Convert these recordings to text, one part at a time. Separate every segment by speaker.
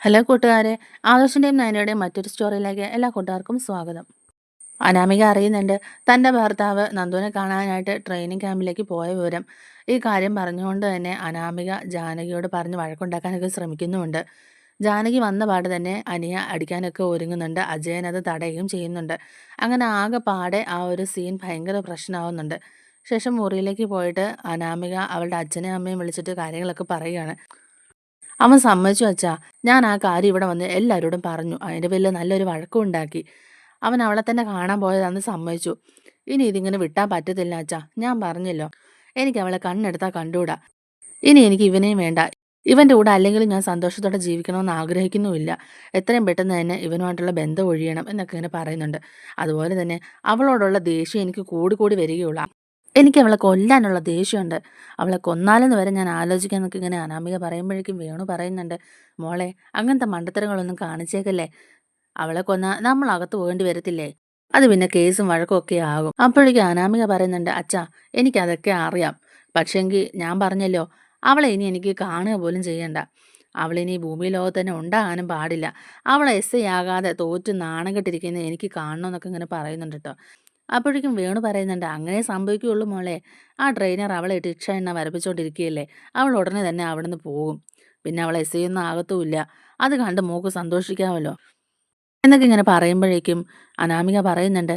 Speaker 1: Hello കൂട്ടുകാരെ. ആദർശിന്റെയും നയനയുടെയും മറ്റൊരു സ്റ്റോറിയിലേക്ക് എല്ലാ കൂട്ടുകാർക്കും സ്വാഗതം. അനാമിക അറിയുന്നുണ്ട് തന്റെ ഭർത്താവ് നന്ദുവിനെ കാണാനായിട്ട് ട്രെയിനിങ് ക്യാമ്പിലേക്ക് പോയ വിവരം. ഈ കാര്യം പറഞ്ഞുകൊണ്ട് തന്നെ അനാമിക ജാനകിയോട് പറഞ്ഞ് വഴക്കുണ്ടാക്കാനൊക്കെ ശ്രമിക്കുന്നുമുണ്ട്. ജാനകി വന്ന പാട് തന്നെ അനിയ അടിക്കാനൊക്കെ ഒരുങ്ങുന്നുണ്ട്. അജയൻ അത് തടയുകയും ചെയ്യുന്നുണ്ട്. അങ്ങനെ ആകെ പാടെ ആ ഒരു സീൻ ഭയങ്കര പ്രശ്നമാവുന്നുണ്ട്. ശേഷം മുറിയിലേക്ക് പോയിട്ട് അനാമിക അവളുടെ അച്ഛനെയും അമ്മയും വിളിച്ചിട്ട് കാര്യങ്ങളൊക്കെ പറയുകയാണ്. അവൻ സമ്മതിച്ചു അച്ഛാ. ഞാൻ ആ കാര്യം ഇവിടെ വന്ന് എല്ലാവരോടും പറഞ്ഞു. അതിന്റെ പേരിൽ നല്ലൊരു വഴക്കം ഉണ്ടാക്കി. അവൻ അവളെ തന്നെ കാണാൻ പോയതാന്ന് സമ്മതിച്ചു. ഇനി ഇതിങ്ങനെ വിട്ടാൻ പറ്റത്തില്ല അച്ഛാ. ഞാൻ പറഞ്ഞല്ലോ. എനിക്ക് അവളെ കണ്ണെടുത്താൽ കണ്ടുകൂടാ. ഇനി എനിക്ക് ഇവനെയും വേണ്ട. ഇവന്റെ കൂടെ അല്ലെങ്കിൽ ഞാൻ സന്തോഷത്തോടെ ജീവിക്കണമെന്ന് ആഗ്രഹിക്കുന്നുമില്ല. എത്രയും പെട്ടെന്ന് തന്നെ ഇവനുമായിട്ടുള്ള ബന്ധം ഒഴിയണം എന്നൊക്കെ ഇങ്ങനെ പറയുന്നുണ്ട്. അതുപോലെ തന്നെ അവളോടുള്ള ദേഷ്യം എനിക്ക് കൂടി കൂടി വരികയുള്ളൂ. എനിക്ക് അവളെ കൊല്ലാനുള്ള ദേഷ്യമുണ്ട്. അവളെ കൊന്നാലെന്ന് വരെ ഞാൻ ആലോചിക്കാൻ നിൽക്കുക ഇങ്ങനെ അനാമിക പറയുമ്പോഴേക്കും വേണു പറയുന്നുണ്ട്. മോളെ അങ്ങനത്തെ മണ്ടത്തരങ്ങളൊന്നും കാണിച്ചേക്കല്ലേ? അവളെ കൊന്നാൽ നമ്മൾ അകത്ത് പോകേണ്ടി വരത്തില്ലേ? അത് പിന്നെ കേസും വഴക്കും ഒക്കെ ആകും. അപ്പോഴേക്കും അനാമിക പറയുന്നുണ്ട് അച്ഛാ എനിക്കതൊക്കെ അറിയാം. പക്ഷെങ്കിൽ ഞാൻ പറഞ്ഞല്ലോ അവളെ ഇനി എനിക്ക് കാണുക പോലും ചെയ്യണ്ട. അവളിനി ഭൂമി ലോകത്ത് തന്നെ ഉണ്ടാകാനും പാടില്ല. അവളെ എസ് ഐ ആകാതെ തോറ്റ് നാണം കെട്ടിരിക്കുന്നത് എനിക്ക് കാണണമെന്നൊക്കെ ഇങ്ങനെ പറയുന്നുണ്ട് കേട്ടോ അപ്പോഴേക്കും വേണു പറയുന്നുണ്ട് അങ്ങനെ സംഭവിക്കുകയുള്ളൂ മോളെ. ആ ട്രെയിനർ അവളെ ടിക്ഷ എണ്ണ വരപ്പിച്ചുകൊണ്ടിരിക്കുകയല്ലേ അവൾ ഉടനെ തന്നെ അവിടുന്ന് പോകും. പിന്നെ അവൾ എസ് ഒന്നും ആകത്തുമില്ല. അത് കണ്ട് മോക്ക് സന്തോഷിക്കാമല്ലോ. എന്നൊക്കെ ഇങ്ങനെ പറയുമ്പോഴേക്കും അനാമിക പറയുന്നുണ്ട്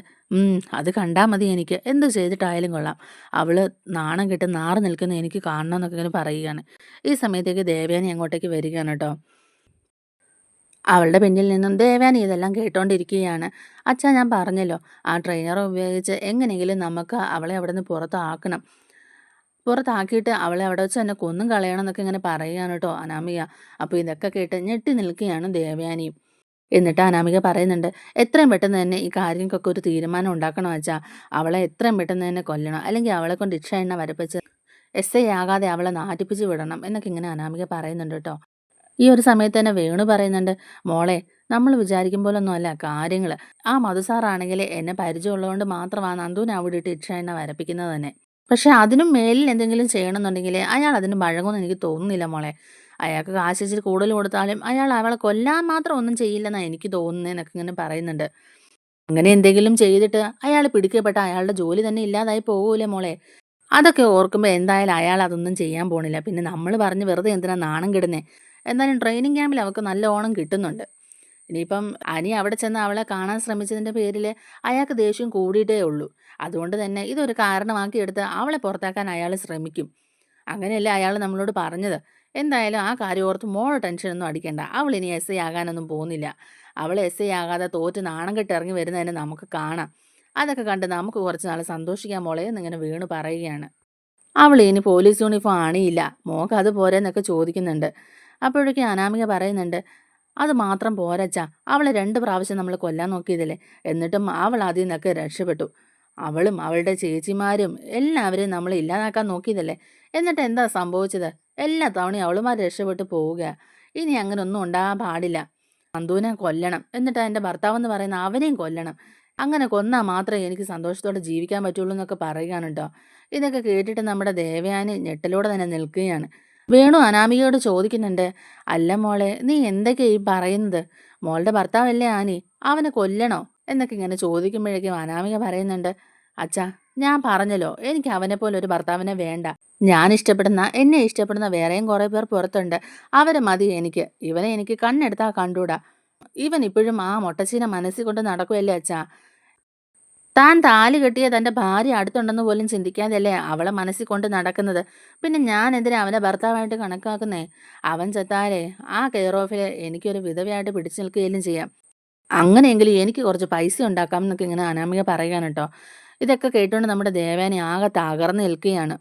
Speaker 1: അത് കണ്ടാൽ മതി എനിക്ക്. എന്ത് ചെയ്തിട്ടായാലും കൊള്ളാം. അവൾ നാണം കെട്ട് നാറ് നിൽക്കുന്ന എനിക്ക് കാണണം എന്നൊക്കെ ഇങ്ങനെ പറയുകയാണ്. ഈ സമയത്തേക്ക് ദേവയാനി അങ്ങോട്ടേക്ക് വരികയാണ് കേട്ടോ. അവളുടെ പിന്നിൽ നിന്നും ദേവാനി ഇതെല്ലാം കേട്ടോണ്ടിരിക്കുകയാണ്. അച്ഛാ ഞാൻ പറഞ്ഞല്ലോ ആ ട്രെയിനർ ഉപയോഗിച്ച് എങ്ങനെയെങ്കിലും നമുക്ക് അവളെ അവിടെ നിന്ന് പുറത്താക്കണം. പുറത്താക്കിയിട്ട് അവളെ അവിടെ വെച്ച് തന്നെ കൊന്നും കളയണം എന്നൊക്കെ ഇങ്ങനെ പറയുകയാണ് കേട്ടോ അനാമിക. അപ്പോൾ ഇതൊക്കെ കേട്ട് ഞെട്ടി നിൽക്കുകയാണ് ദേവയാനിയും എന്നിട്ട് അനാമിക പറയുന്നുണ്ട് എത്രയും പെട്ടെന്ന് തന്നെ ഈ കാര്യങ്ങൾക്കൊക്കെ ഒരു തീരുമാനം ഉണ്ടാക്കണം വെച്ചാൽ അവളെ എത്രയും പെട്ടെന്ന് തന്നെ കൊല്ലണം. അല്ലെങ്കിൽ അവളെ കൊണ്ട് ഇക്ഷ എണ്ണ വരപ്പിച്ച് എസ് ഐ ആകാതെ അവളെ നാട്ടിപ്പിച്ച് വിടണം എന്നൊക്കെ ഇങ്ങനെ അനാമിക പറയുന്നുണ്ട് കേട്ടോ ഈ ഒരു സമയത്ത് തന്നെ വേണു പറയുന്നുണ്ട് മോളെ നമ്മൾ വിചാരിക്കും പോലൊന്നും അല്ല കാര്യങ്ങൾ ആ മധുസാറാണെങ്കിൽ എന്നെ പരിചയമുള്ളതുകൊണ്ട് മാത്രമാണ് നന്ദുവിനെ അവിടെ ഇട്ട് ഇക്ഷ എന്നെ വരപ്പിക്കുന്നത് തന്നെ. പക്ഷെ അതിനും മേലിൽ എന്തെങ്കിലും ചെയ്യണമെന്നുണ്ടെങ്കിൽ അയാൾ അതിന് വഴങ്ങുമെന്ന് എനിക്ക് തോന്നുന്നില്ല മോളെ. അയാൾക്ക് കാശ് ഇച്ചിരി കൂടുതൽ കൊടുത്താലും അയാൾ അവളെ കൊല്ലാൻ മാത്രം ഒന്നും ചെയ്യില്ലെന്നാണ് എനിക്ക് തോന്നുന്നതെന്നൊക്കെ ഇങ്ങനെ പറയുന്നുണ്ട്. അങ്ങനെ എന്തെങ്കിലും ചെയ്തിട്ട് അയാൾ പിടിക്കപ്പെട്ട അയാളുടെ ജോലി തന്നെ ഇല്ലാതായി പോകൂലേ മോളെ. അതൊക്കെ ഓർക്കുമ്പോൾ എന്തായാലും അയാൾ അതൊന്നും ചെയ്യാൻ പോണില്ല. പിന്നെ നമ്മൾ പറഞ്ഞ് വെറുതെ എന്തിനാ നാണം കിടുന്നേ? എന്നാലും ട്രെയിനിങ് ക്യാമ്പിൽ അവൾക്ക് നല്ല ഓണം കിട്ടുന്നുണ്ട്. ഇനിയിപ്പം അനി അവിടെ ചെന്ന് അവളെ കാണാൻ ശ്രമിച്ചതിന്റെ പേരിൽ അയാൾക്ക് ദേഷ്യം കൂടിയിട്ടേ ഉള്ളൂ. അതുകൊണ്ട് തന്നെ ഇതൊരു കാരണമാക്കി എടുത്ത് അവളെ പുറത്താക്കാൻ അയാൾ ശ്രമിക്കും. അങ്ങനെയല്ലേ അയാൾ നമ്മളോട് പറഞ്ഞത്? എന്തായാലും ആ കാര്യം ഓർത്ത് മോൾ ടെൻഷനൊന്നും അടിക്കേണ്ട. അവൾ ഇനി എസ് ഐ ആകാനൊന്നും പോകുന്നില്ല. അവൾ എസ് ഐ ആകാതെ തോറ്റ് നാണം കെട്ട് ഇറങ്ങി വരുന്നതിന് നമുക്ക് കാണാം. അതൊക്കെ കണ്ട് നമുക്ക് കുറച്ച് നാൾ സന്തോഷിക്കാൻ മോളെ എന്നിങ്ങനെ വീണ് പറയുകയാണ്. അവൾ ഇനി പോലീസ് യൂണിഫോം ആണിയില്ല. മോക്ക് അത് പോരെന്നൊക്കെ ചോദിക്കുന്നുണ്ട്. അപ്പോഴേക്കും അനാമിക പറയുന്നുണ്ട് അത് മാത്രം പോരച്ച അവളെ രണ്ട് പ്രാവശ്യം നമ്മൾ കൊല്ലാൻ നോക്കിയതില്ലേ? എന്നിട്ടും അവൾ അതിൽ നിന്നൊക്കെ രക്ഷപ്പെട്ടു. അവളും അവളുടെ ചേച്ചിമാരും എല്ലാവരെയും നമ്മൾ ഇല്ലാതാക്കാൻ നോക്കിയതല്ലേ? എന്നിട്ട് എന്താ സംഭവിച്ചത്? എല്ലാ തവണയും അവളുമാർ രക്ഷപ്പെട്ടു പോവുക. ഇനി അങ്ങനെ ഒന്നും ഉണ്ടാകാൻ പാടില്ല. നന്ദുവിനെ കൊല്ലണം. എന്നിട്ട് എന്റെ ഭർത്താവെന്ന് പറയുന്ന അവനെയും കൊല്ലണം. അങ്ങനെ കൊന്നാൽ മാത്രമേ എനിക്ക് സന്തോഷത്തോടെ ജീവിക്കാൻ പറ്റുള്ളൂ എന്നൊക്കെ പറയുകയാണ് കേട്ടോ ഇതൊക്കെ കേട്ടിട്ട് നമ്മുടെ ദേവയാനി ഞെട്ടലോടെ തന്നെ നിൽക്കുകയാണ്. വേണു അനാമികയോട് ചോദിക്കുന്നുണ്ട് അല്ല മോളെ നീ എന്തൊക്കെയാ ഈ പറയുന്നത്? മോളുടെ ഭർത്താവല്ലേ ആനി? അവനെ കൊല്ലണോ? എന്നൊക്കെ ഇങ്ങനെ ചോദിക്കുമ്പോഴേക്കും അനാമിക പറയുന്നുണ്ട് അച്ഛാ ഞാൻ പറഞ്ഞല്ലോ എനിക്ക് അവനെ പോലെ ഒരു ഭർത്താവിനെ വേണ്ട. ഞാൻ ഇഷ്ടപ്പെടുന്ന എന്നെ ഇഷ്ടപ്പെടുന്ന വേറെയും കുറേ പേർ പുറത്തുണ്ട്. അവരെ മതി എനിക്ക്. ഇവനെ എനിക്ക് കണ്ണെടുത്താൽ കണ്ടൂടാ. ഇവൻ ഇപ്പോഴും ആ മൊട്ടച്ചീനെ മനസ്സിൽ കൊണ്ട് നടക്കുമല്ലേ അച്ഛാ? താൻ താലി കെട്ടിയ തന്റെ ഭാര്യ അടുത്തുണ്ടെന്ന് പോലും ചിന്തിക്കാതെയല്ലേ അവളെ മനസ്സിൽ കൊണ്ട് നടക്കുന്നത്? പിന്നെ ഞാൻ എന്തിനാ അവനെ ഭർത്താവായിട്ട് കണക്കാക്കുന്നേ? അവൻ ചത്താലേ ആ കെയർ ഓഫിൽ എനിക്കൊരു വിധവയായിട്ട് പിടിച്ചു നിൽക്കുകയും ചെയ്യാം. അങ്ങനെയെങ്കിലും എനിക്ക് കുറച്ച് പൈസ ഉണ്ടാക്കാം എന്നൊക്കെ ഇങ്ങനെ അനാമിക പറയുകയാണ് കേട്ടോ. ഇതൊക്കെ കേട്ടുകൊണ്ട് നമ്മുടെ ദേവേനെ ആകെ തകർന്ന് നിൽക്കുകയാണ്.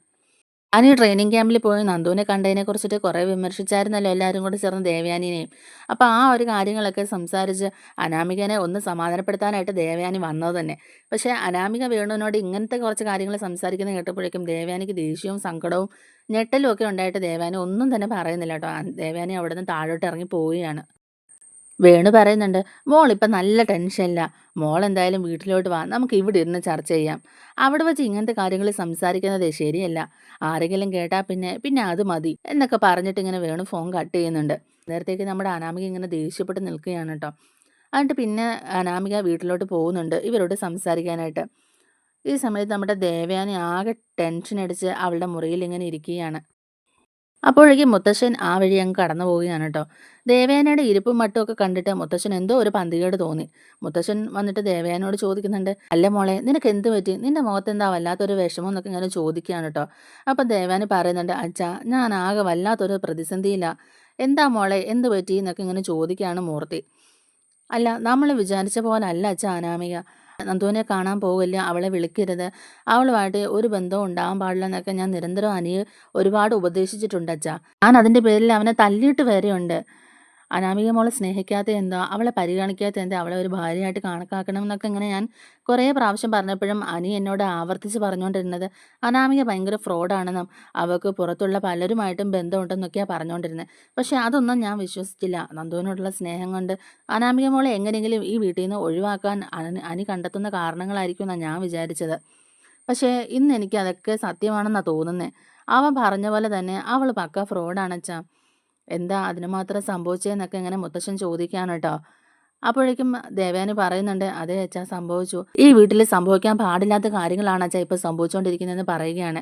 Speaker 1: ഈ ട്രെയിനിങ് ക്യാമ്പിൽ പോയി നന്ദുവിനെ കണ്ടതിനെ കുറിച്ചിട്ട് കുറേ വിമർശിച്ചായിരുന്നല്ലോ എല്ലാവരും കൂടി ചേർന്ന് ദേവയാനിനെയും. അപ്പോൾ ആ ഒരു കാര്യങ്ങളൊക്കെ സംസാരിച്ച് അനാമികനെ ഒന്ന് സമാധാനപ്പെടുത്താനായിട്ട് ദേവയാനി വന്നത് തന്നെ. പക്ഷേ അനാമിക വേണുവിനോട് ഇങ്ങനത്തെ കുറച്ച് കാര്യങ്ങൾ സംസാരിക്കുന്ന കേട്ടപ്പോഴേക്കും ദേവയാനിക്ക് ദേഷ്യവും സങ്കടവും ഞെട്ടലും ഒക്കെ ഉണ്ടായിട്ട് ദേവയാനി ഒന്നും തന്നെ പറയുന്നില്ല കേട്ടോ. ദേവയാനി അവിടെ നിന്ന് താഴോട്ട് ഇറങ്ങി പോവുകയാണ്. വേണു പറയുന്നുണ്ട് മോൾ ഇപ്പം നല്ല ടെൻഷനില്ല മോൾ എന്തായാലും വീട്ടിലോട്ട് വാ. നമുക്ക് ഇവിടെ ഇരുന്ന് ചർച്ച ചെയ്യാം. അവിടെ വെച്ച് ഇങ്ങനത്തെ കാര്യങ്ങൾ സംസാരിക്കുന്നത് ശരിയല്ല. ആരെങ്കിലും കേട്ടാൽ പിന്നെ പിന്നെ അത് മതി എന്നൊക്കെ പറഞ്ഞിട്ട് ഇങ്ങനെ വേണു ഫോൺ കട്ട് ചെയ്യുന്നുണ്ട്. നേരത്തേക്ക് നമ്മുടെ അനാമിക ഇങ്ങനെ ദേഷ്യപ്പെട്ട് നിൽക്കുകയാണ് കേട്ടോ. എന്നിട്ട് പിന്നെ അനാമിക വീട്ടിലോട്ട് പോകുന്നുണ്ട് ഇവരോട് സംസാരിക്കാനായിട്ട്. ഈ സമയത്ത് നമ്മുടെ ദേവയാനി ആകെ ടെൻഷൻ അടിച്ച് അവളുടെ മുറിയിൽ ഇങ്ങനെ ഇരിക്കുകയാണ്. അപ്പോഴേക്കും മുത്തശ്ശൻ ആ വഴി അങ്ങ് കടന്നു പോവുകയാണ് കേട്ടോ. ദേവേനയുടെ ഇരിപ്പും മട്ടും ഒക്കെ കണ്ടിട്ട് മുത്തശ്ശൻ എന്തോ ഒരു പന്തികേട് തോന്നി. മുത്തശ്ശൻ വന്നിട്ട് ദേവേനോട് ചോദിക്കുന്നുണ്ട് അല്ല മോളെ നിനക്ക് എന്ത് പറ്റി? നിന്റെ മുഖത്ത് എന്താ വല്ലാത്തൊരു വിഷമം എന്നൊക്കെ ഇങ്ങനെ ചോദിക്കുകയാണ് കേട്ടോ. അപ്പം ദേവേന പറയുന്നുണ്ട് അച്ഛാ ഞാൻ ആകെ വല്ലാത്തൊരു പ്രതിസന്ധിയില്ല എന്താ മോളെ എന്ത് പറ്റി? എന്നൊക്കെ ഇങ്ങനെ ചോദിക്കുകയാണ് മൂർത്തി. അല്ല നമ്മൾ വിചാരിച്ച പോലെ അല്ല അച്ഛ അനാമിക. നന്ദുവിനെ കാണാൻ പോകില്ല അവളെ വിളിക്കരുത്. അവളുമായിട്ട് ഒരു ബന്ധവും ഉണ്ടാവാൻ പാടില്ല എന്നൊക്കെ ഞാൻ നിരന്തരം അനിയെ ഒരുപാട് ഉപദേശിച്ചിട്ടുണ്ട് അച്ഛാ. ഞാൻ അതിന്റെ പേരിൽ അവനെ തല്ലിയിട്ട് വരെയുണ്ട്. അനാമിക മോളെ സ്നേഹിക്കാത്ത എന്താ? അവളെ പരിഗണിക്കാത്ത എന്താ? അവളെ ഒരു ഭാര്യയായിട്ട് കണക്കാക്കണം എന്നൊക്കെ ഇങ്ങനെ ഞാൻ കുറേ പ്രാവശ്യം പറഞ്ഞപ്പോഴും അനി എന്നോട് ആവർത്തിച്ച് പറഞ്ഞുകൊണ്ടിരുന്നത് അനാമിക ഭയങ്കര ഫ്രോഡാണെന്നും അവൾക്ക് പുറത്തുള്ള പലരുമായിട്ടും ബന്ധമുണ്ടെന്നൊക്കെയാണ് പറഞ്ഞുകൊണ്ടിരുന്നത് പക്ഷേ അതൊന്നും ഞാൻ വിശ്വസിച്ചില്ല. നന്ദുവിനോടുള്ള സ്നേഹം കൊണ്ട് അനാമിക മോളെ എങ്ങനെയെങ്കിലും ഈ വീട്ടിൽ നിന്ന് ഒഴിവാക്കാൻ അനി കണ്ടെത്തുന്ന കാരണങ്ങളായിരിക്കും എന്നാണ് ഞാൻ വിചാരിച്ചത്. പക്ഷേ ഇന്ന് എനിക്ക് അതൊക്കെ സത്യമാണെന്നാണ് തോന്നുന്നത് അവൻ പറഞ്ഞ പോലെ തന്നെ അവൾ പക്ക ഫ്രോഡാണച്ചാ എന്താ അതിന് മാത്രം സംഭവിച്ചതെന്നൊക്കെ ഇങ്ങനെ മുത്തശ്ശൻ ചോദിക്കാണ് കേട്ടോ. അപ്പോഴേക്കും ദേവയാനി പറയുന്നുണ്ട് അതെ അച്ഛാ സംഭവിച്ചു. ഈ വീട്ടിൽ സംഭവിക്കാൻ പാടില്ലാത്ത കാര്യങ്ങളാണ് അച്ഛാ ഇപ്പോൾ സംഭവിച്ചുകൊണ്ടിരിക്കുന്നതെന്ന് പറയുകയാണ്.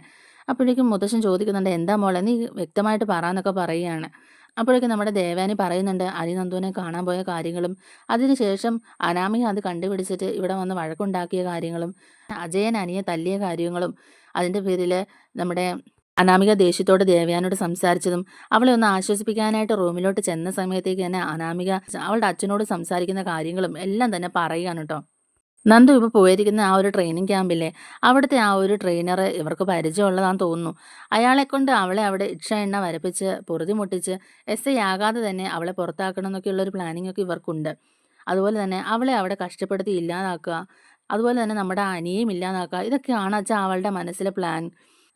Speaker 1: അപ്പോഴേക്കും മുത്തശ്ശൻ ചോദിക്കുന്നുണ്ട് എന്താ മോളെ നീ വ്യക്തമായിട്ട് പറയാന്നൊക്കെ പറയുകയാണ്. അപ്പോഴേക്കും നമ്മുടെ ദേവാനി പറയുന്നുണ്ട് അരിനന്ദുവിനെ കാണാൻ പോയ കാര്യങ്ങളും അതിനുശേഷം അനാമിക അത് കണ്ടുപിടിച്ചിട്ട് ഇവിടെ വന്ന് വഴക്കുണ്ടാക്കിയ കാര്യങ്ങളും അജയൻ അനിയെ തല്ലിയ കാര്യങ്ങളും അതിന്റെ പേരിൽ നമ്മുടെ അനാമിക ദേഷ്യത്തോട് ദേവയാനോട് സംസാരിച്ചതും അവളെ ഒന്ന് ആശ്വസിപ്പിക്കാനായിട്ട് റൂമിലോട്ട് ചെന്ന സമയത്തേക്ക് തന്നെ അനാമിക അവളുടെ അച്ഛനോട് സംസാരിക്കുന്ന കാര്യങ്ങളും എല്ലാം തന്നെ പറയുകയാണ് കേട്ടോ. നന്ദു ഇപ്പോൾ പോയിരിക്കുന്ന ആ ഒരു ട്രെയിനിങ് ക്യാമ്പില്ലേ അവിടുത്തെ ആ ഒരു ട്രെയിനർ ഇവർക്ക് പരിചയമുള്ളതാന്ന് തോന്നുന്നു. അയാളെ കൊണ്ട് അവളെ അവിടെ ഇക്ഷ എണ്ണ വരപ്പിച്ച് പൊറുതി മുട്ടിച്ച് എസ് ഐ ആകാതെ തന്നെ അവളെ പുറത്താക്കണം എന്നൊക്കെയുള്ള ഒരു പ്ലാനിങ് ഒക്കെ ഇവർക്കുണ്ട്. അതുപോലെ തന്നെ അവളെ അവിടെ കഷ്ടപ്പെടുത്തി ഇല്ലാതാക്കുക അതുപോലെ തന്നെ നമ്മുടെ അനിയും ഇല്ലാതാക്കുക ഇതൊക്കെയാണ് അച്ഛാ അവളുടെ മനസ്സിലെ പ്ലാൻ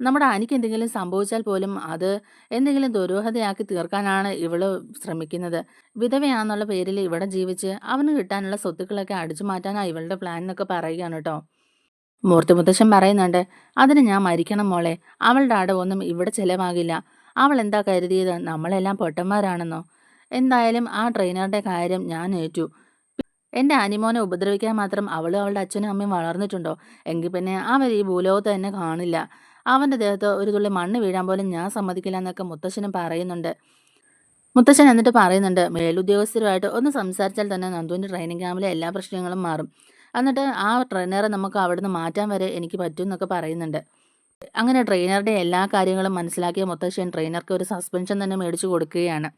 Speaker 1: നമ്മുടെ അനിക്ക് എന്തെങ്കിലും സംഭവിച്ചാൽ പോലും അത് എന്തെങ്കിലും ദുരൂഹതയാക്കി തീർക്കാനാണ് ഇവൾ ശ്രമിക്കുന്നത്. വിധവയാന്നുള്ള പേരിൽ ഇവിടെ ജീവിച്ച് അവന് കിട്ടാനുള്ള സ്വത്തുക്കളൊക്കെ അടിച്ചു മാറ്റാനാണ് ഇവളുടെ പ്ലാൻ എന്നൊക്കെ പറയുകയാണ് കേട്ടോ. മൂർത്തി മുത്തശ്ശൻ പറയുന്നുണ്ട് അതിന് ഞാൻ മരിക്കണം മോളെ. അവളുടെ അടവൊന്നും ഇവിടെ ചെലവാകില്ല. അവൾ എന്താ കരുതിയത്? നമ്മളെല്ലാം പൊട്ടന്മാരാണെന്നോ? എന്തായാലും ആ ട്രെയിനറുടെ കാര്യം ഞാൻ ഏറ്റു. എന്റെ അനിമോനെ ഉപദ്രവിക്കാൻ മാത്രം അവളും അവളുടെ അച്ഛനും അമ്മയും വളർന്നിട്ടുണ്ടോ? എങ്കിൽ പിന്നെ അവർ ഈ ഭൂലോകത്ത് തന്നെ കാണില്ല. അവന്റെ ദേഹത്ത് ഒരു തുള്ളി മണ്ണ് വീഴാൻ പോലും ഞാൻ സമ്മതിക്കില്ല എന്നൊക്കെ മുത്തശ്ശനും പറയുന്നുണ്ട്. മുത്തശ്ശൻ എന്നിട്ട് പറയുന്നുണ്ട് മേലുദ്യോഗസ്ഥരുമായിട്ട് ഒന്ന് സംസാരിച്ചാൽ തന്നെ നന്ദുവിന്റെ ട്രെയിനിങ് ക്യാമ്പിലെ എല്ലാ പ്രശ്നങ്ങളും മാറും. എന്നിട്ട് ആ ട്രെയിനറെ നമുക്ക് അവിടുന്ന് മാറ്റാൻ വരെ എനിക്ക് പറ്റും എന്നൊക്കെ പറയുന്നുണ്ട്. അങ്ങനെ ട്രെയിനറുടെ എല്ലാ കാര്യങ്ങളും മനസ്സിലാക്കിയ മുത്തശ്ശൻ ട്രെയിനർക്ക് ഒരു സസ്പെൻഷൻ തന്നെ മേടിച്ചു കൊടുക്കുകയാണ്.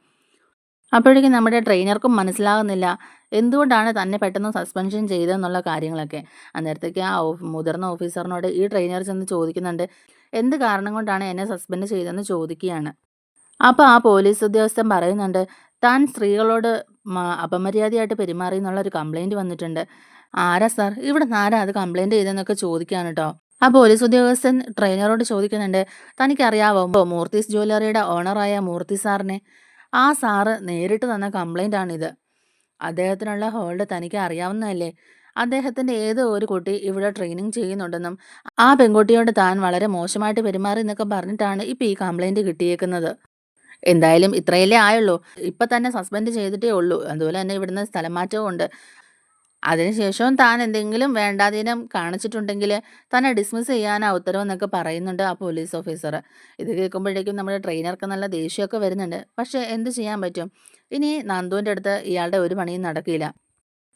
Speaker 1: അപ്പോഴേക്കും നമ്മുടെ ട്രെയിനർക്കും മനസ്സിലാകുന്നില്ല എന്തുകൊണ്ടാണ് തന്നെ പെട്ടെന്ന് സസ്പെൻഷൻ ചെയ്തതെന്നുള്ള കാര്യങ്ങളൊക്കെ. അന്നേരത്തേക്ക് ആ മുതിർന്ന ഓഫീസറിനോട് ഈ ട്രെയിനർ ചെന്ന് ചോദിക്കുന്നുണ്ട് എന്ത് കാരണം കൊണ്ടാണ് എന്നെ സസ്പെൻഡ് ചെയ്തതെന്ന് ചോദിക്കുകയാണ്. അപ്പോൾ ആ പോലീസ് ഉദ്യോഗസ്ഥൻ പറയുന്നുണ്ട് താൻ സ്ത്രീകളോട് അപമര്യാദയായിട്ട് പെരുമാറി എന്നുള്ള ഒരു കംപ്ലൈന്റ് വന്നിട്ടുണ്ട്. ആരാ സാർ ഇവിടെ ആരാ അത് കംപ്ലൈന്റ് ചെയ്തെന്നൊക്കെ ചോദിക്കുകയാണ് കേട്ടോ ആ പോലീസ് ഉദ്യോഗസ്ഥൻ ട്രെയിനറോട് ചോദിക്കുന്നുണ്ട് തനിക്കറിയാവോ മൂർത്തീസ് ജ്വല്ലറിയുടെ ഓണറായ മൂർത്തി സാറിനെ ആ സാറ് നേരിട്ട് തന്ന കംപ്ലൈന്റ് ആണിത്. അദ്ദേഹത്തിനുള്ള ഹോൾഡ് തനിക്ക് അറിയാവുന്നതല്ലേ? അദ്ദേഹത്തിന്റെ ഏതോ ഒരു കുട്ടി ഇവിടെ ട്രെയിനിങ് ചെയ്യുന്നുണ്ടെന്നും ആ പെൺകുട്ടിയോട് താൻ വളരെ മോശമായിട്ട് പെരുമാറി എന്നൊക്കെ പറഞ്ഞിട്ടാണ് ഇപ്പോൾ ഈ കംപ്ലൈന്റ് കിട്ടിയേക്കുന്നത്. എന്തായാലും ഇത്രയല്ലേ ആയുള്ളൂ. ഇപ്പം തന്നെ സസ്പെൻഡ് ചെയ്തിട്ടേ ഉള്ളൂ. അതുപോലെ തന്നെ ഇവിടുന്ന് സ്ഥലം മാറ്റവും ഉണ്ട്. അതിനുശേഷവും താൻ എന്തെങ്കിലും വേണ്ടാതീനം കാണിച്ചിട്ടുണ്ടെങ്കിൽ തന്നെ ഡിസ്മിസ് ചെയ്യാനാ ഉത്തരവെന്നൊക്കെ പറയുന്നുണ്ട് ആ പോലീസ് ഓഫീസർ ഇത് കേൾക്കുമ്പോഴേക്കും നമ്മുടെ ട്രെയിനർക്ക് നല്ല ദേഷ്യമൊക്കെ വരുന്നുണ്ട്. പക്ഷേ എന്ത് ചെയ്യാൻ പറ്റും? ഇനി നന്ദുവിന്റെ അടുത്ത് ഇയാളുടെ ഒരു പണിയും നടക്കില്ല.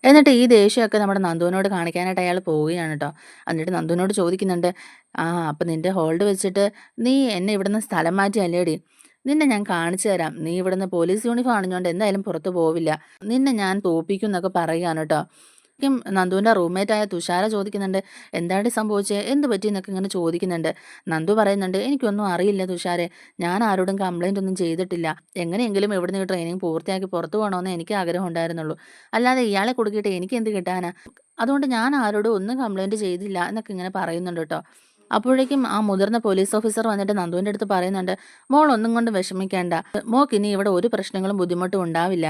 Speaker 1: എന്നിട്ട് ഈ ദേഷ്യമൊക്കെ നമ്മുടെ നന്ദുവിനോട് കാണിക്കാനായിട്ട് അയാൾ പോവുകയാണ് കേട്ടോ എന്നിട്ട് നന്ദുവിനോട് ചോദിക്കുന്നുണ്ട് ആ അപ്പം നിന്റെ ഹോൾഡ് വെച്ചിട്ട് നീ എന്നെ ഇവിടുന്ന് സ്ഥലം മാറ്റി അല്ലേടി നിന്നെ ഞാൻ കാണിച്ചു തരാം. നീ ഇവിടുന്ന് പോലീസ് യൂണിഫോം അണിഞ്ഞുകൊണ്ട് എന്തായാലും പുറത്തു പോവില്ല. നിന്നെ ഞാൻ തോപ്പിക്കും എന്നൊക്കെ പറയുകയാണ് കേട്ടോ ശരിക്കും നന്ദുവിന്റെ ആയ തുഷാര ചോദിക്കുന്നുണ്ട് എന്താണ് സംഭവിച്ചത് എന്ത് പറ്റി? എന്നൊക്കെ ഇങ്ങനെ ചോദിക്കുന്നുണ്ട്. നന്ദു പറയുന്നുണ്ട് എനിക്കൊന്നും അറിയില്ല തുഷാരെ. ഞാൻ ആരോടും കംപ്ലൈന്റ് ഒന്നും ചെയ്തിട്ടില്ല. എങ്ങനെയെങ്കിലും ഇവിടുന്ന് ട്രെയിനിങ് പൂർത്തിയാക്കി പുറത്തു പോകണമെന്ന് എനിക്ക് ആഗ്രഹം ഉണ്ടായിരുന്നുള്ളൂ. അല്ലാതെ ഇയാളെ കൊടുക്കിയിട്ട് എനിക്ക് എന്ത് കിട്ടാനാ? അതുകൊണ്ട് ഞാൻ ആരോടും ഒന്നും കംപ്ലൈന്റ് ചെയ്തില്ല എന്നൊക്കെ ഇങ്ങനെ പറയുന്നുണ്ട് കേട്ടോ. അപ്പോഴേക്കും ആ മുതിർന്ന പോലീസ് ഓഫീസർ വന്നിട്ട് നന്ദുവിന്റെ അടുത്ത് പറയുന്നുണ്ട് മോൾ ഒന്നും കൊണ്ട് വിഷമിക്കേണ്ട. മോക്ക് ഇനി ഇവിടെ ഒരു പ്രശ്നങ്ങളും ബുദ്ധിമുട്ടും ഉണ്ടാവില്ല.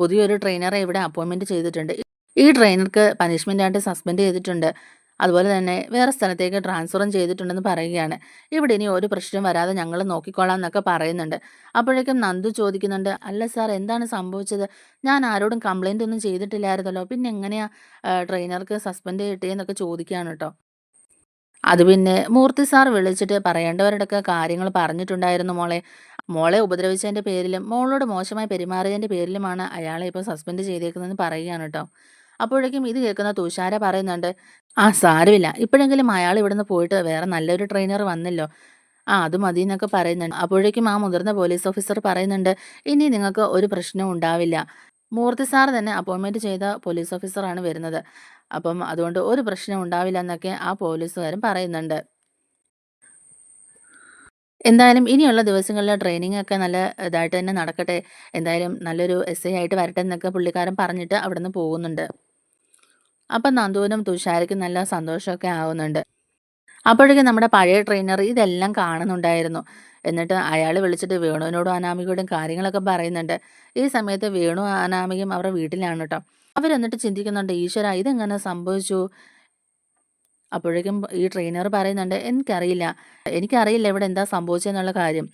Speaker 1: പുതിയൊരു ട്രെയിനറെ ഇവിടെ അപ്പോയിൻമെന്റ് ചെയ്തിട്ടുണ്ട്. ഈ ട്രെയിനർക്ക് പനിഷ്മെന്റ് ആയിട്ട് സസ്പെൻഡ് ചെയ്തിട്ടുണ്ട് അതുപോലെ തന്നെ വേറെ സ്ഥലത്തേക്ക് ട്രാൻസ്ഫറും ചെയ്തിട്ടുണ്ടെന്ന് പറയുകയാണ്. ഇവിടെ ഇനി ഒരു പ്രശ്നം വരാതെ ഞങ്ങൾ നോക്കിക്കോളാം എന്നൊക്കെ പറയുന്നുണ്ട്. അപ്പോഴേക്കും നന്ദു ചോദിക്കുന്നുണ്ട്, "അല്ല സാർ എന്താണ് സംഭവിച്ചത്? ഞാൻ ആരോടും കംപ്ലയിന്റ് ഒന്നും ചെയ്തിട്ടില്ലായിരുന്നല്ലോ. പിന്നെ എങ്ങനെയാണ് ട്രെയിനർക്ക് സസ്പെൻഡ് കിട്ടിയെന്നൊക്കെ ചോദിക്കുകയാണ് കേട്ടോ അത് പിന്നെ മൂർത്തി സാർ വിളിച്ചിട്ട് പറയേണ്ടവരുടെയൊക്കെ കാര്യങ്ങൾ പറഞ്ഞിട്ടുണ്ടായിരുന്നു മോളെ. മോളെ ഉപദ്രവിച്ചതിന്റെ പേരിലും മോളോട് മോശമായി പെരുമാറിയതിന്റെ പേരിലുമാണ് അയാളെ ഇപ്പോൾ സസ്പെൻഡ് ചെയ്തേക്കുന്നതെന്ന് പറയുകയാണ് ട്ടോ. അപ്പോഴേക്കും ഇത് കേൾക്കുന്ന തുഷാര പറയുന്നുണ്ട്, "ആ സാരമില്ല. ഇപ്പോഴെങ്കിലും അയാൾ ഇവിടുന്ന് പോയിട്ട് വേറെ നല്ലൊരു ട്രെയിനർ വന്നല്ലോ. ആ അത് മതി" എന്നൊക്കെ പറയുന്നുണ്ട്. അപ്പോഴേക്കും ആ മുതിർന്ന പോലീസ് ഓഫീസർ പറയുന്നുണ്ട്, "ഇനി നിങ്ങൾക്ക് ഒരു പ്രശ്നവും ഉണ്ടാവില്ല. മൂർത്തി സാർ തന്നെ അപ്പോയിൻമെന്റ് ചെയ്ത പോലീസ് ഓഫീസറാണ് വരുന്നത്. അപ്പം അതുകൊണ്ട് ഒരു പ്രശ്നം ഉണ്ടാവില്ല" എന്നൊക്കെ ആ പോലീസുകാരൻ പറയുന്നുണ്ട്. എന്തായാലും ഇനിയുള്ള ദിവസങ്ങളിലെ ട്രെയിനിങ് ഒക്കെ നല്ല ഇതായിട്ട് തന്നെ നടക്കട്ടെ. എന്തായാലും നല്ലൊരു എസ് ഐ ആയിട്ട് വരട്ടെ എന്നൊക്കെ പുള്ളിക്കാരൻ പറഞ്ഞിട്ട് അവിടുന്ന് പോകുന്നുണ്ട്. അപ്പം നന്ദുവിനും തുഷാരയ്ക്കും നല്ല സന്തോഷമൊക്കെ ആവുന്നുണ്ട്. അപ്പോഴേക്കും നമ്മുടെ പഴയ ട്രെയിനർ ഇതെല്ലാം കാണുന്നുണ്ടായിരുന്നു. എന്നിട്ട് അയാൾ വിളിച്ചിട്ട് വേണുവിനോടും അനാമികയോടും കാര്യങ്ങളൊക്കെ പറയുന്നുണ്ട്. ഈ സമയത്ത് വേണു അനാമികയും അവരുടെ വീട്ടിലാണ് ട്ടോ. അവരെന്നിട്ട് ചിന്തിക്കുന്നുണ്ട്, ഈശ്വര ഇതെങ്ങനെ സംഭവിച്ചു?" അപ്പോഴേക്കും ഈ ട്രെയിനർ പറയുന്നുണ്ട്, "എനിക്കറിയില്ല. എനിക്കറിയില്ല ഇവിടെ എന്താ സംഭവിച്ചെന്നുള്ള കാര്യം.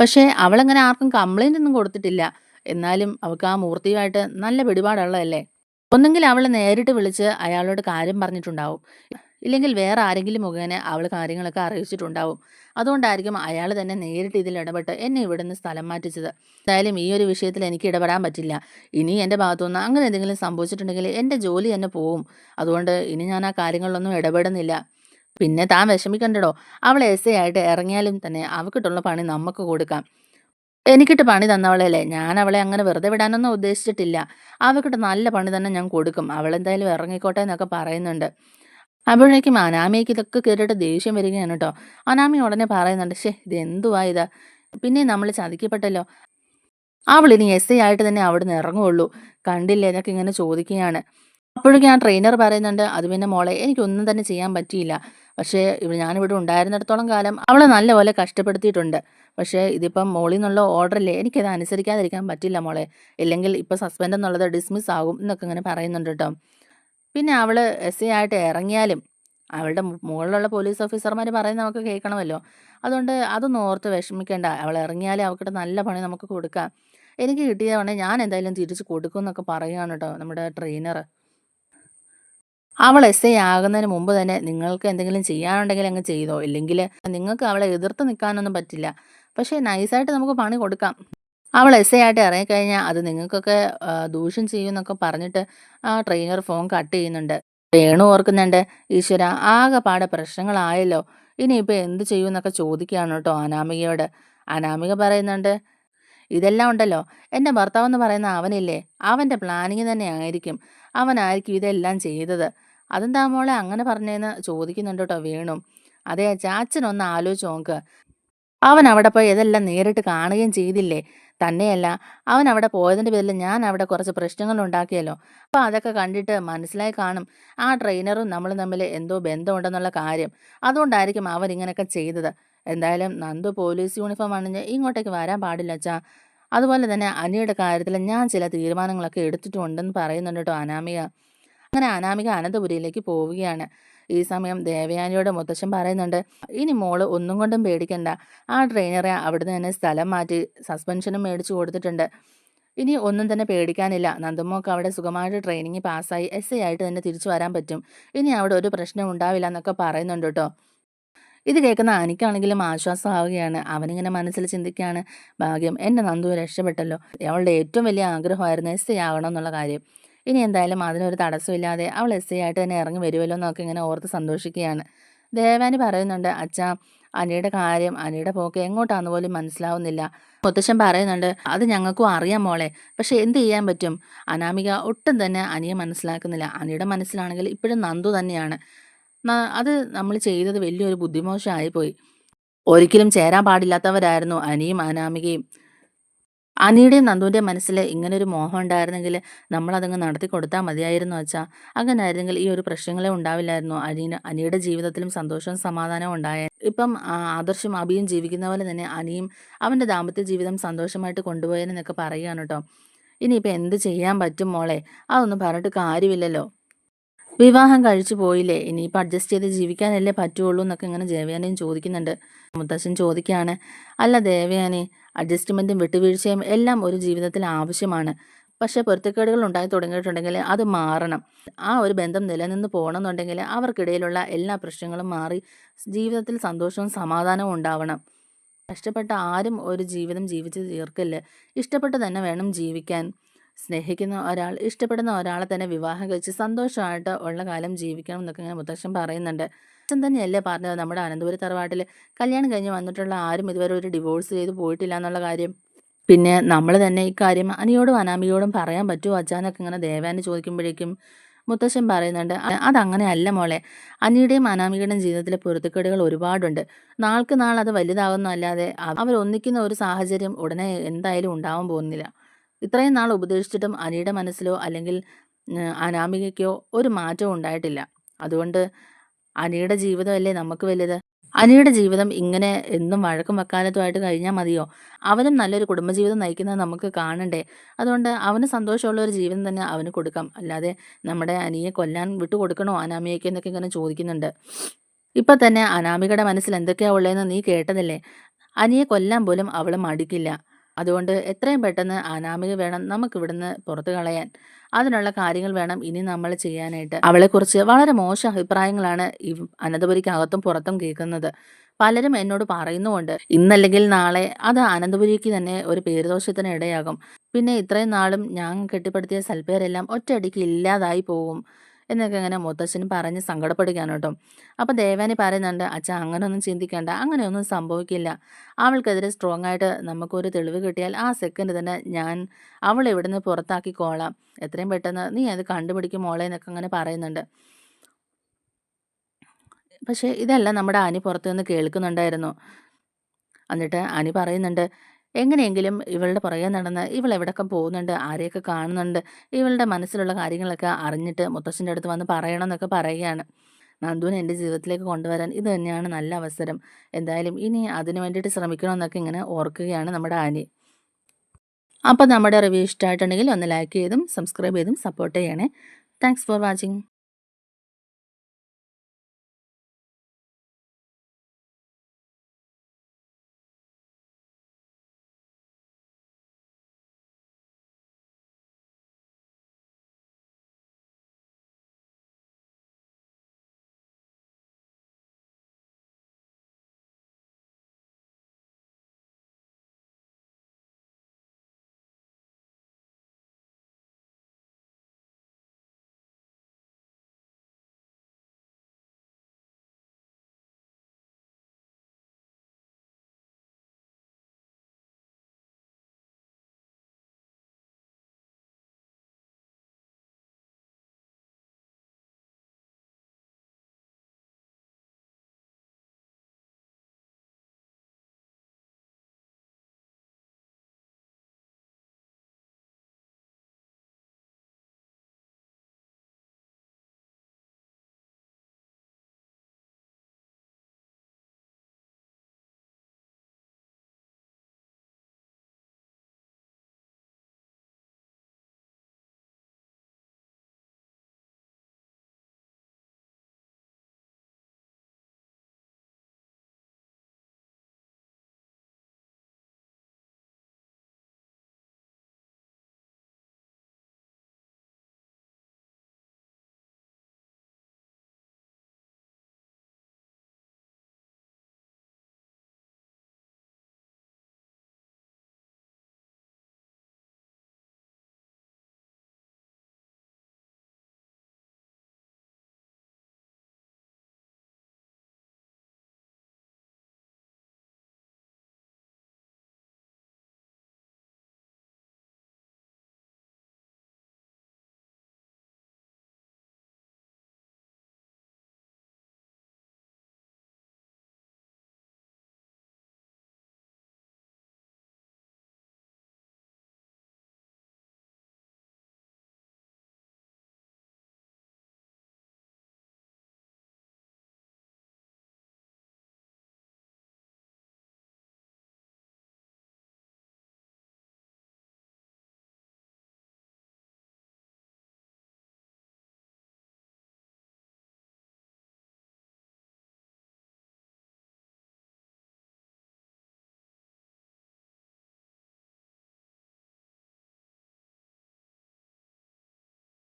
Speaker 1: പക്ഷേ അവളങ്ങനെ ആർക്കും കംപ്ലൈന്റ് ഒന്നും കൊടുത്തിട്ടില്ല. എന്നാലും അവൾക്ക് ആ മൂർത്തിയുമായിട്ട് നല്ല പിടിപാടുള്ളതല്ലേ. ഒന്നെങ്കിൽ അവൾ നേരിട്ട് വിളിച്ച് അയാളോട് കാര്യം പറഞ്ഞിട്ടുണ്ടാവും. ഇല്ലെങ്കിൽ വേറെ ആരെങ്കിലും മുഖേന അവൾ കാര്യങ്ങളൊക്കെ അറിയിച്ചിട്ടുണ്ടാവും. അതുകൊണ്ടായിരിക്കും അയാൾ തന്നെ നേരിട്ട് ഇതിൽ ഇടപെട്ട് എന്നെ ഇവിടുന്ന് സ്ഥലം മാറ്റിച്ചത്. എന്തായാലും ഈ ഒരു വിഷയത്തിൽ എനിക്ക് ഇടപെടാൻ പറ്റില്ല. ഇനി എന്റെ ഭാഗത്തുനിന്ന് അങ്ങനെ എന്തെങ്കിലും സംഭവിച്ചിട്ടുണ്ടെങ്കിൽ എന്റെ ജോലി തന്നെ പോവും. അതുകൊണ്ട് ഇനി ഞാൻ ആ കാര്യങ്ങളിലൊന്നും ഇടപെടുന്നില്ല. പിന്നെ താൻ വിഷമിക്കണ്ടടോ. അവൾ എസ്ഐ ആയിട്ട് ഇറങ്ങിയാലും തന്നെ അവക്കിട്ടുള്ള പണി നമുക്ക് കൊടുക്കാം. എനിക്കിട്ട് പണി തന്നവളല്ലേ. ഞാൻ അവളെ അങ്ങനെ വെറുതെ വിടാനൊന്നും ഉദ്ദേശിച്ചിട്ടില്ല. അവക്കിട്ട് നല്ല പണി തന്നെ ഞാൻ കൊടുക്കും. അവളെന്തായാലും ഇറങ്ങിക്കോട്ടെ എന്നൊക്കെ പറയുന്നുണ്ട്. അപ്പോഴേക്കും അനാമിയ്ക്ക് ഇതൊക്കെ കേട്ടിട്ട് ദേഷ്യം വരികയാണ് കേട്ടോ അനാമി ഉടനെ പറയുന്നുണ്ട്, "ശ്ശേ ഇതെന്തുവാ ഇത്? പിന്നെ നമ്മൾ ചതിക്കപ്പെട്ടല്ലോ. അവൾ ഇനി എസ് ഐ ആയിട്ട് തന്നെ അവിടുന്ന് ഇറങ്ങുള്ളൂ കണ്ടില്ലേ" എന്നൊക്കെ ഇങ്ങനെ ചോദിക്കുകയാണ്. അപ്പോഴേക്കും ആ ട്രെയിനർ പറയുന്നുണ്ട്, "അത് പിന്നെ മോളെ എനിക്കൊന്നും തന്നെ ചെയ്യാൻ പറ്റിയില്ല. പക്ഷേ ഇവിടെ ഞാനിവിടെ ഉണ്ടായിരുന്നിടത്തോളം കാലം അവളെ നല്ലപോലെ കഷ്ടപ്പെടുത്തിയിട്ടുണ്ട്. പക്ഷേ ഇതിപ്പം മോളിൽ നിന്നുള്ള ഓർഡറല്ലേ. എനിക്കത് അനുസരിക്കാതിരിക്കാൻ പറ്റില്ല മോളെ. ഇല്ലെങ്കിൽ ഇപ്പം സസ്പെൻഡ് എന്നുള്ളത് ഡിസ്മിസ് ആകും" എന്നൊക്കെ ഇങ്ങനെ പറയുന്നുണ്ട് കേട്ടോ പിന്നെ അവൾ എസ്ഐ ആയിട്ട് ഇറങ്ങിയാലും അവളുടെ മുകളിലുള്ള പോലീസ് ഓഫീസർമാർ പറയുന്നത് നമുക്ക് കേൾക്കണമല്ലോ. അതുകൊണ്ട് അതൊന്നും ഓർത്ത് വിഷമിക്കേണ്ട. അവൾ ഇറങ്ങിയാലും അവക്കിട്ട് നല്ല പണി നമുക്ക് കൊടുക്കാം. എനിക്ക് കിട്ടിയ പണി ഞാൻ എന്തായാലും തിരിച്ച് കൊടുക്കും എന്നൊക്കെ പറയുകയാണ് കേട്ടോ നമ്മുടെ ട്രെയിനർ. അവൾ എസ് ഐ ആകുന്നതിന് മുമ്പ് തന്നെ നിങ്ങൾക്ക് എന്തെങ്കിലും ചെയ്യാനുണ്ടെങ്കിൽ അങ്ങ് ചെയ്തോ. ഇല്ലെങ്കിൽ നിങ്ങൾക്ക് അവളെ എതിർത്ത് നിൽക്കാനൊന്നും പറ്റില്ല. പക്ഷേ നൈസായിട്ട് നമുക്ക് പണി കൊടുക്കാം. അവൾ എസ് ഐ ആയിട്ട് ഇറങ്ങിക്കഴിഞ്ഞാൽ അത് നിങ്ങൾക്കൊക്കെ ദൂഷ്യം ചെയ്യുമെന്നൊക്കെ പറഞ്ഞിട്ട് ആ ട്രെയിനർ ഫോൺ കട്ട് ചെയ്യുന്നുണ്ട്. വേണു ഓർക്കുന്നുണ്ട്, "ഈശ്വരാ ആകെപ്പാടെ പ്രശ്നങ്ങളായല്ലോ. ഇനിയിപ്പോൾ എന്ത് ചെയ്യുമെന്നൊക്കെ ചോദിക്കുകയാണ് കേട്ടോ അനാമികയോട്. അനാമിക പറയുന്നുണ്ട്, "ഇതെല്ലാം ഉണ്ടല്ലോ എന്റെ ഭർത്താവെന്ന് പറയുന്ന അവനില്ലേ അവന്റെ പ്ലാനിങ് തന്നെ ആയിരിക്കും. അവനായിരിക്കും ഇതെല്ലാം ചെയ്തത്." "അതെന്താ മോളെ അങ്ങനെ പറഞ്ഞേന്ന്" ചോദിക്കുന്നുണ്ട് കേട്ടോ വീണു അതെ ചാച്ചനൊന്ന് ആലോചിച്ച് നോക്ക്. അവൻ അവിടെ പോയി ഇതെല്ലാം നേരിട്ട് കാണുകയും ചെയ്തില്ലേ. തന്നെയല്ല അവൻ അവിടെ പോയതിന്റെ പേരിൽ ഞാൻ അവിടെ കുറച്ച് പ്രശ്നങ്ങൾ ഉണ്ടാക്കിയല്ലോ. അപ്പോൾ അതൊക്കെ കണ്ടിട്ട് മനസ്സിലായി കാണും ആ ട്രെയിനറും നമ്മൾ തമ്മിൽ എന്തോ ബന്ധമുണ്ടെന്നുള്ള കാര്യം. അതുകൊണ്ടായിരിക്കും അവൻ ഇങ്ങനെയൊക്കെ ചെയ്തത്. എന്തായാലും നന്ദു പോലീസ് യൂണിഫോം അണിഞ്ഞ് ഇങ്ങോട്ടേക്ക് വരാൻ പാടില്ല അച്ഛാ. അതുപോലെ തന്നെ അനിയുടെ കാര്യത്തിൽ ഞാൻ ചില തീരുമാനങ്ങളൊക്കെ എടുത്തിട്ടുണ്ടെന്ന് പറയുന്നുണ്ട് കേട്ടോ അനാമിക. അങ്ങനെ അനാമിക അനന്തപുരിയിലേക്ക് പോവുകയാണ്. ഈ സമയം ദേവയാനിയോട് മുത്തശ്ശൻ പറയുന്നുണ്ട്, "ഇനി മോൾ ഒന്നും കൊണ്ടും പേടിക്കണ്ട. ആ ട്രെയിനറെ അവിടുന്ന് തന്നെ സ്ഥലം മാറ്റി സസ്പെൻഷനും മേടിച്ചു കൊടുത്തിട്ടുണ്ട്. ഇനി ഒന്നും തന്നെ പേടിക്കാനില്ല. നന്ദമോക്ക് അവിടെ സുഖമായിട്ട് ട്രെയിനിങ് പാസ്സായി എസ് ഐ ആയിട്ട് തന്നെ തിരിച്ചു വരാൻ പറ്റും. ഇനി അവിടെ ഒരു പ്രശ്നം ഉണ്ടാവില്ല" എന്നൊക്കെ പറയുന്നുണ്ട് കേട്ടോ ഇത് കേൾക്കുന്ന അനിക്കാണെങ്കിലും ആശ്വാസമാവുകയാണ്. അവനിങ്ങനെ മനസ്സിൽ ചിന്തിക്കുകയാണ്, "ഭാഗ്യം എന്റെ നന്ദു രക്ഷപ്പെട്ടല്ലോ. അവളുടെ ഏറ്റവും വലിയ ആഗ്രഹമായിരുന്നു എസ് ഐ ആവണം എന്നുള്ള കാര്യം. ഇനി എന്തായാലും അതിനൊരു തടസ്സമില്ലാതെ അവൾ എസ് ഐ ആയിട്ട് തന്നെ ഇറങ്ങി വരുമല്ലോ" എന്നൊക്കെ ഇങ്ങനെ ഓർത്ത് സന്തോഷിക്കുകയാണ്. ദേവാനി പറയുന്നുണ്ട്, അച്ഛ അനിയുടെ കാര്യം അനിയുടെ പോക്ക് എങ്ങോട്ടാന്ന് പോലും മനസ്സിലാവുന്നില്ല." മുത്തശ്ശൻ പറയുന്നുണ്ട്, "അത് ഞങ്ങൾക്കും അറിയാം മോളെ. പക്ഷെ എന്ത് ചെയ്യാൻ പറ്റും? അനാമിക ഒട്ടും തന്നെ അനിയെ മനസ്സിലാക്കുന്നില്ല. അനിയുടെ മനസ്സിലാണെങ്കിൽ ഇപ്പോഴും നന്ദു തന്നെയാണ്. അത് നമ്മൾ ചെയ്തത് വലിയൊരു ബുദ്ധിമോശമായിപ്പോയി. ഒരിക്കലും ചേരാൻ പാടില്ലാത്തവരായിരുന്നു അനിയും അനാമികയും. അനിയുടെയും നന്ദുവിന്റെയും മനസ്സിൽ ഇങ്ങനെ ഒരു മോഹം ഉണ്ടായിരുന്നെങ്കിൽ നമ്മളതങ്ങ് നടത്തി കൊടുത്താൽ മതിയായിരുന്നു അച്ഛാ. അങ്ങനായിരുന്നെങ്കിൽ ഈ ഒരു പ്രശ്നങ്ങളെ ഉണ്ടാവില്ലായിരുന്നു. അനിയ അനിയുടെ ജീവിതത്തിലും സന്തോഷവും സമാധാനവും ഉണ്ടായ ഇപ്പം ആദർശം അഭിയും ജീവിക്കുന്ന പോലെ തന്നെ അനിയും അവന്റെ ദാമ്പത്യ ജീവിതം സന്തോഷമായിട്ട് കൊണ്ടുപോയെന്നൊക്കെ പറയുകയാണ് കേട്ടോ ഇനിയിപ്പോൾ എന്ത് ചെയ്യാൻ പറ്റും മോളെ? അതൊന്നും പറഞ്ഞിട്ട് കാര്യമില്ലല്ലോ. വിവാഹം കഴിച്ചു പോയില്ലേ ഇനിയിപ്പോൾ അഡ്ജസ്റ്റ് ചെയ്ത് ജീവിക്കാനല്ലേ പറ്റുള്ളൂ എന്നൊക്കെ ഇങ്ങനെ ദേവയാനിയും ചോദിക്കുന്നുണ്ട് മുത്തശ്ശൻ ചോദിക്കുകയാണ് അല്ല ദേവയാനി അഡ്ജസ്റ്റ്മെന്റും വിട്ടുവീഴ്ചയും എല്ലാം ഒരു ജീവിതത്തിൽ ആവശ്യമാണ്. പക്ഷേ പൊരുത്തക്കേടുകൾ ഉണ്ടായി തുടങ്ങിയിട്ടുണ്ടെങ്കിൽ അത് മാറണം. ആ ഒരു ബന്ധം നിലനിന്ന് പോകണമെന്നുണ്ടെങ്കിൽ അവർക്കിടയിലുള്ള എല്ലാ പ്രശ്നങ്ങളും മാറി ജീവിതത്തിൽ സന്തോഷവും സമാധാനവും ഉണ്ടാവണം. കഷ്ടപ്പെട്ട ആരും ഒരു ജീവിതം ജീവിച്ച് തീർക്കില്ല. ഇഷ്ടപ്പെട്ട് തന്നെ വേണം ജീവിക്കാൻ. സ്നേഹിക്കുന്ന ഒരാൾ ഇഷ്ടപ്പെടുന്ന ഒരാളെ തന്നെ വിവാഹം കഴിച്ച് സന്തോഷമായിട്ട് ഉള്ള കാലം ജീവിക്കണം എന്നൊക്കെ ഞാൻ മുത്തശ്ശൻ പറയുന്നുണ്ട്. അച്ഛൻ തന്നെയല്ലേ പറഞ്ഞത്. നമ്മുടെ അനന്തപുര തറവാട്ടിൽ കല്യാണം കഴിഞ്ഞ് വന്നിട്ടുള്ള ആരും ഇതുവരെ ഒരു ഡിവോഴ്സ് ചെയ്ത് പോയിട്ടില്ല എന്നുള്ള കാര്യം. പിന്നെ നമ്മൾ തന്നെ ഇക്കാര്യം അനിയോടും അനാമിയോടും പറയാൻ പറ്റുമോ അച്ഛാനൊക്കെ ഇങ്ങനെ ദേവാന് ചോദിക്കുമ്പോഴേക്കും മുത്തശ്ശൻ പറയുന്നുണ്ട് "അ- അതങ്ങനെ അല്ല മോളെ. അനിയുടെയും അനാമികയുടെയും ജീവിതത്തിലെ പൊരുത്തക്കേടുകൾ ഒരുപാടുണ്ട്. നാൾക്ക് നാൾ അത് അവർ ഒന്നിക്കുന്ന ഒരു സാഹചര്യം ഉടനെ എന്തായാലും ഉണ്ടാവാൻ പോകുന്നില്ല. ഇത്രയും നാൾ ഉപദേശിച്ചിട്ടും അനിയുടെ മനസ്സിലോ അല്ലെങ്കിൽ അനാമികയ്ക്കോ ഒരു മാറ്റവും ഉണ്ടായിട്ടില്ല. അതുകൊണ്ട് അനിയുടെ ജീവിതമല്ലേ നമുക്ക് വലുത്? അനിയുടെ ജീവിതം ഇങ്ങനെ എന്നും വഴക്കും വക്കാലത്തുമായിട്ട് കഴിഞ്ഞാൽ മതിയോ? അവനും നല്ലൊരു കുടുംബജീവിതം നയിക്കുന്നത് നമുക്ക് കാണണ്ടേ? അതുകൊണ്ട് അവന് സന്തോഷമുള്ള ഒരു ജീവിതം തന്നെ അവന് കൊടുക്കാം. അല്ലാതെ നമ്മുടെ അനിയെ കൊല്ലാൻ വിട്ടു കൊടുക്കണോ അനാമികയ്ക്ക് എന്നൊക്കെ ഇങ്ങനെ ചോദിക്കുന്നുണ്ട്. ഇപ്പം തന്നെ അനാമികയുടെ മനസ്സിൽ എന്തൊക്കെയാ ഉള്ളതെന്ന് നീ കേട്ടതല്ലേ? അനിയെ കൊല്ലാൻ പോലും അവൾ മടിക്കില്ല. അതുകൊണ്ട് എത്രയും പെട്ടെന്ന് അനാമിക വേണം നമുക്കിവിടുന്ന് പുറത്തു കളയാൻ. അതിനുള്ള കാര്യങ്ങൾ വേണം ഇനി നമ്മൾ ചെയ്യാനായിട്ട്. അവളെക്കുറിച്ച് വളരെ മോശം അഭിപ്രായങ്ങളാണ് ഈ അനന്തപുരിക്കകത്തും പുറത്തും കേൾക്കുന്നത്. പലരും എന്നോട് പറയുന്നുമുണ്ട് ഇന്നല്ലെങ്കിൽ നാളെ അത് അനന്തപുരിക്ക് തന്നെ ഒരു പേരുദോഷത്തിന് ഇടയാകും. പിന്നെ ഇത്രയും നാളും ഞാൻ കെട്ടിപ്പടുത്തിയ സൽപ്പേരെല്ലാം ഒറ്റയടിക്ക് ഇല്ലാതായി പോകും. എന്നൊക്കെ ഇങ്ങനെ മുത്തശ്ശൻ പറഞ്ഞ് സങ്കടപ്പെടുകയാണ് കേട്ടോ. അപ്പോൾ ദേവാനി പറയുന്നുണ്ട് അച്ഛാ അങ്ങനെയൊന്നും ചിന്തിക്കേണ്ട. അങ്ങനെയൊന്നും സംഭവിക്കില്ല. അവൾക്കെതിരെ സ്ട്രോങ് ആയിട്ട് നമുക്കൊരു തെളിവ് കിട്ടിയാൽ ആ സെക്കൻഡ് തന്നെ ഞാൻ അവളെ ഇവിടുന്ന് പുറത്താക്കിക്കോളാം എത്രയും പെട്ടെന്ന് നീ അത് കണ്ടുപിടിക്കും മോളെ എന്നൊക്കെ അങ്ങനെ പറയുന്നുണ്ട്. പക്ഷേ ഇതെല്ലാം നമ്മുടെ അനി പുറത്തു നിന്ന് കേൾക്കുന്നുണ്ടായിരുന്നു. എന്നിട്ട് അനി പറയുന്നുണ്ട് എങ്ങനെയെങ്കിലും ഇവളുടെ പുറകെ നടന്ന് ഇവൾ എവിടെയൊക്കെ പോകുന്നുണ്ട് ആരെയൊക്കെ കാണുന്നുണ്ട് ഇവളുടെ മനസ്സിലുള്ള കാര്യങ്ങളൊക്കെ അറിഞ്ഞിട്ട് മുത്തശ്ശന്റെ അടുത്ത് വന്ന് പറയണം എന്നൊക്കെ പറയുകയാണ്. നന്ദുവിനെ എന്റെ ജീവിതത്തിലേക്ക് കൊണ്ടുവരാൻ ഇത് തന്നെയാണ് നല്ല അവസരം. എന്തായാലും ഇനി അതിനു വേണ്ടിയിട്ട് ശ്രമിക്കണമെന്നൊക്കെ ഇങ്ങനെ ഓർക്കുകയാണ് നമ്മുടെ ആനി. അപ്പോൾ നമ്മുടെ റിവ്യൂ ഇഷ്ടമായിട്ടുണ്ടെങ്കിൽ ഒന്ന് ലൈക്ക് ചെയ്തും സബ്സ്ക്രൈബ് ചെയ്തും സപ്പോർട്ട് ചെയ്യണേ. Thanks for watching